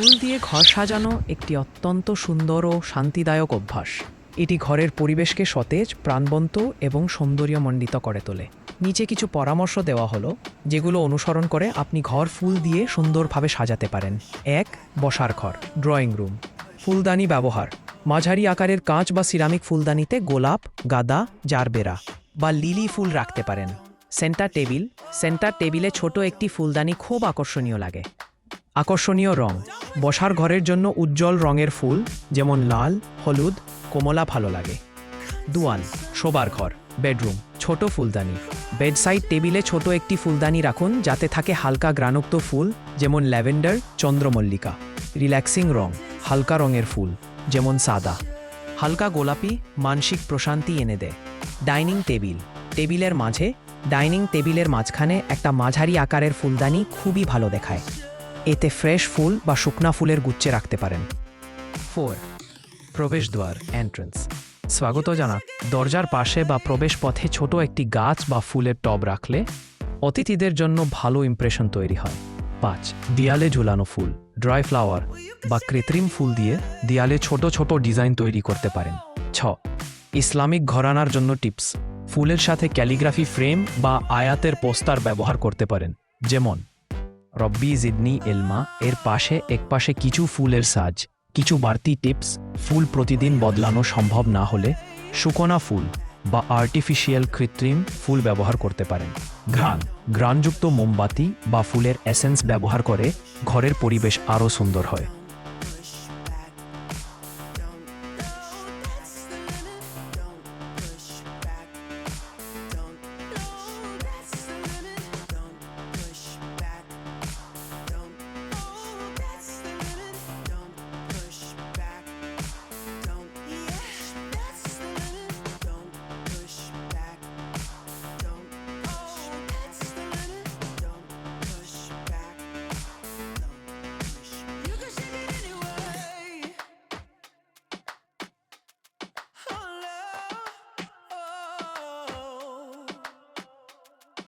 ফুল দিয়ে ঘর সাজানো একটি অত্যন্ত সুন্দর ও শান্তিদায়ক অভ্যাস। এটি ঘরের পরিবেশকে সতেজ, প্রাণবন্ত এবং সৌন্দর্যমণ্ডিত করে তোলে। নিচে কিছু পরামর্শ দেওয়া হলো, যেগুলো অনুসরণ করে আপনি ঘর ফুল দিয়ে সুন্দরভাবে সাজাতে পারেন। এক, বসার ঘর, ড্রয়িং রুম। ফুলদানি ব্যবহার, মাঝারি আকারের কাঁচ বা সিরামিক ফুলদানিতে গোলাপ, গাদা, জারবেরা বা লিলি ফুল রাখতে পারেন। সেন্টার টেবিল, সেন্টার টেবিলে ছোট একটি ফুলদানি খুব আকর্ষণীয় লাগে। আকর্ষণীয় রং। বসার ঘরের জন্য উজ্জ্বল রঙের ফুল, যেমন লাল, হলুদ, কমলা ভালো লাগে। দুয়াল, শোবার ঘর, বেডরুম, ছোট ফুলদানি। বেডসাইড টেবিলে ছোট একটি ফুলদানি রাখুন, যাতে থাকে হালকা গ্রানুক্ত ফুল, যেমন ল্যাভেন্ডার, চন্দ্রমল্লিকা। রিল্যাক্সিং রং, হালকা রঙের ফুল, যেমন সাদা। হালকা গোলাপি, মানসিক প্রশান্তি এনে দেয়। ডাইনিং টেবিল, টেবিলের মাঝে, ডাইনিং টেবিলের মাঝখানে একটা মাঝারি আকারের ফুলদানি খুবই ভালো দেখায়। এতে ফ্রেশ ফুল বা শুকনা ফুলের গুচ্ছে রাখতে পারেন। ফোর প্রবেশদ্বার এন্ট্রেন্স স্বাগত জানা, দরজার পাশে বা প্রবেশ পথে ছোট একটি গাছ বা ফুলের টব রাখলে অতিথিদের জন্য ভালো ইমপ্রেশন তৈরি হয়। পাঁচ, দেয়ালে ঝুলানো ফুল ড্রাই ফ্লাওয়ার বা কৃত্রিম ফুল দিয়ে দেয়ালে ছোট ছোট ডিজাইন তৈরি করতে পারেন। ছ, ইসলামিক ঘরানার জন্য টিপস। ফুলের সাথে ক্যালিগ্রাফি ফ্রেম বা আয়াতের পোস্টার ব্যবহার করতে পারেন। যেমন রব্বি জিডনি এলমা, এর পাশে, একপাশে কিছু ফুলের সাজ, কিছু বাড়তি টিপস, ফুল প্রতিদিন বদলানো সম্ভব না হলে শুকনা ফুল বা আর্টিফিশিয়াল কৃত্রিম ফুল ব্যবহার করতে পারেন। ঘ্রাণ, ঘ্রাণযুক্ত মোমবাতি বা ফুলের এসেন্স ব্যবহার করে ঘরের পরিবেশ আরও সুন্দর হয়।